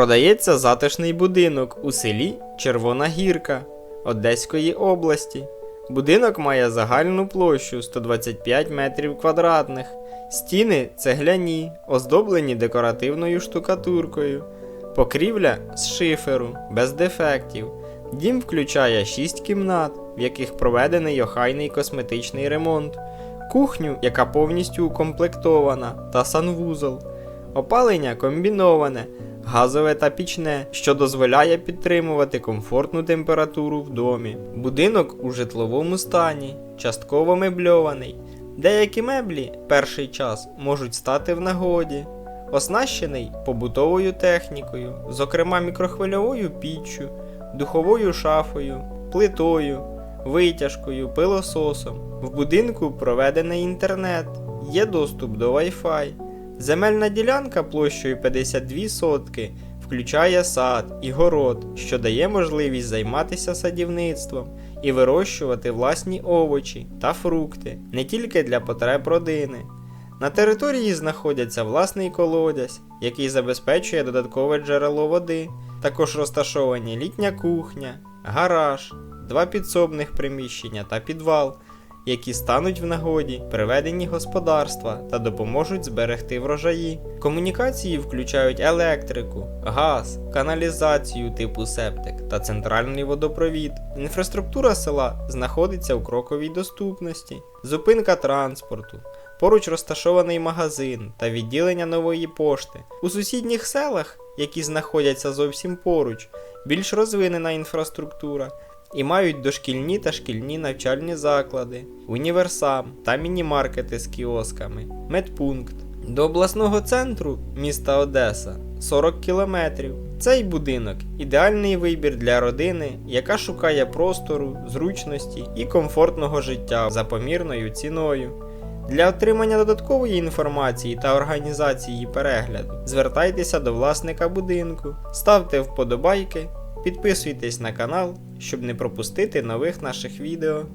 Продається затишний будинок у селі Червона Гірка Одеської області. Будинок має загальну площу 125 метрів квадратних. Стіни цегляні, оздоблені декоративною штукатуркою. Покрівля з шиферу, без дефектів. Дім включає 6 кімнат, в яких проведений охайний косметичний ремонт, кухню, яка повністю укомплектована, та санвузол. Опалення комбіноване, газове та пічне, що дозволяє підтримувати комфортну температуру в домі. Будинок у житловому стані, частково мебльований. Деякі меблі перший час можуть стати в нагоді. Оснащений побутовою технікою, зокрема мікрохвильовою піччю, духовою шафою, плитою, витяжкою, пилососом. В будинку проведений інтернет, є доступ до Wi-Fi. Земельна ділянка площею 52 сотки включає сад і город, що дає можливість займатися садівництвом і вирощувати власні овочі та фрукти не тільки для потреб родини. На території знаходяться власний колодязь, який забезпечує додаткове джерело води. Також розташовані літня кухня, гараж, два підсобних приміщення та підвал, які стануть в нагоді при веденні господарства та допоможуть зберегти врожаї. Комунікації включають електрику, газ, каналізацію типу септик та центральний водопровід. Інфраструктура села знаходиться у кроковій доступності, зупинка транспорту. Поруч розташований магазин та відділення нової пошти. У сусідніх селах, які знаходяться зовсім поруч, більш розвинена інфраструктура і мають дошкільні та шкільні навчальні заклади, універсам та міні-маркети з кіосками, медпункт. До обласного центру міста Одеса 40 кілометрів. Цей будинок ідеальний вибір для родини, яка шукає простору, зручності і комфортного життя за помірною ціною. Для отримання додаткової інформації та організації перегляду звертайтеся до власника будинку, ставте вподобайки, підписуйтесь на канал, щоб не пропустити нових наших відео.